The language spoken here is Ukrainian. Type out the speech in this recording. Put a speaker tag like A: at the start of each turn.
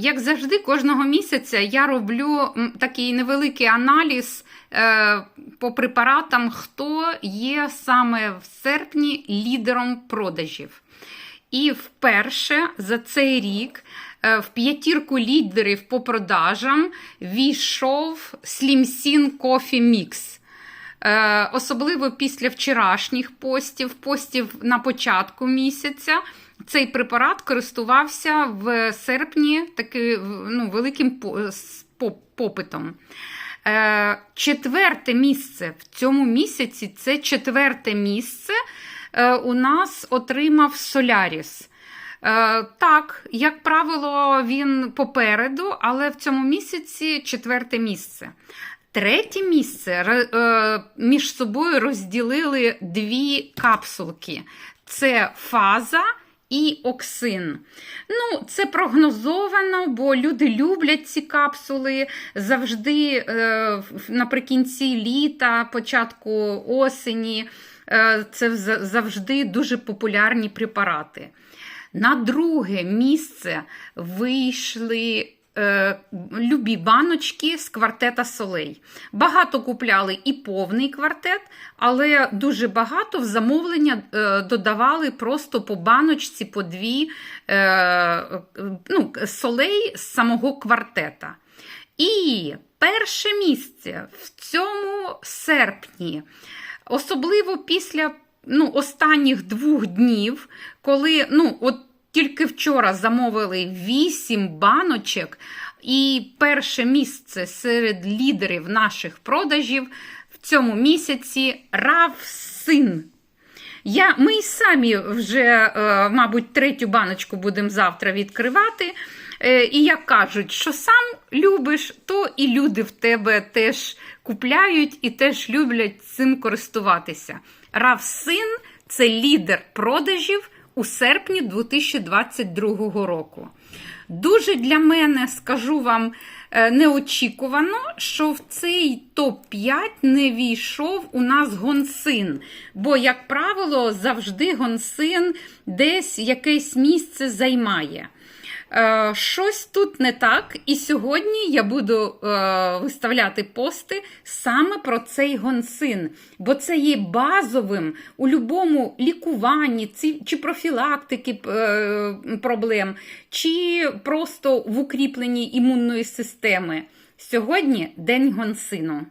A: Як завжди, кожного місяця я роблю такий невеликий аналіз е, по препаратам, хто є саме в серпні лідером продажів. І вперше за цей рік е, в п'ятірку лідерів по продажам війшов Slimsin Coffee Mix. Е, Особливо після вчорашніх постів, постів на початку місяця. Цей препарат користувався в серпні таки, ну, великим попитом. Е, Четверте місце в цьому місяці це четверте місце е, у нас отримав Соляріс. Е, Так, як правило, він попереду, але в цьому місяці четверте місце. Третє місце між собою розділили дві капсулки: це фаза і оксин. Ну, це прогнозовано, бо люди люблять ці капсули завжди е, наприкінці літа, початку осені. Е, це завжди дуже популярні препарати. На друге місце вийшли е, любі баночки з квартета солей. Багато купляли і повний квартет, але дуже багато в замовлення е, додавали просто по баночці, по дві е, ну, солей з самого квартета. І перше місце в цьому серпні, особливо після ну, останніх двох днів, коли ну, от тільки вчора замовили 8 баночок, і перше місце серед лідерів наших продажів в цьому місяці Равсин. Я, ми й самі вже, е, мабуть, третю баночку будемо завтра відкривати. Е, І як кажуть, що сам любиш, то і люди в тебе теж купляють і теж люблять цим користуватися. Равсин це лідер продажів у серпні 2022 року. Дуже для мене, скажу вам, е, неочікувано, що в цей топ-5 не війшов у нас гонсин. Бо, як правило, завжди гонсин десь якесь місце займає. Е, Щось тут не так, і сьогодні я буду е, виставляти пости саме про цей гонсин, бо це є базовим у будь-якому лікуванні чи профілактики е, проблем, чи просто в укріпленні імунної системи. Сьогодні день гонсину.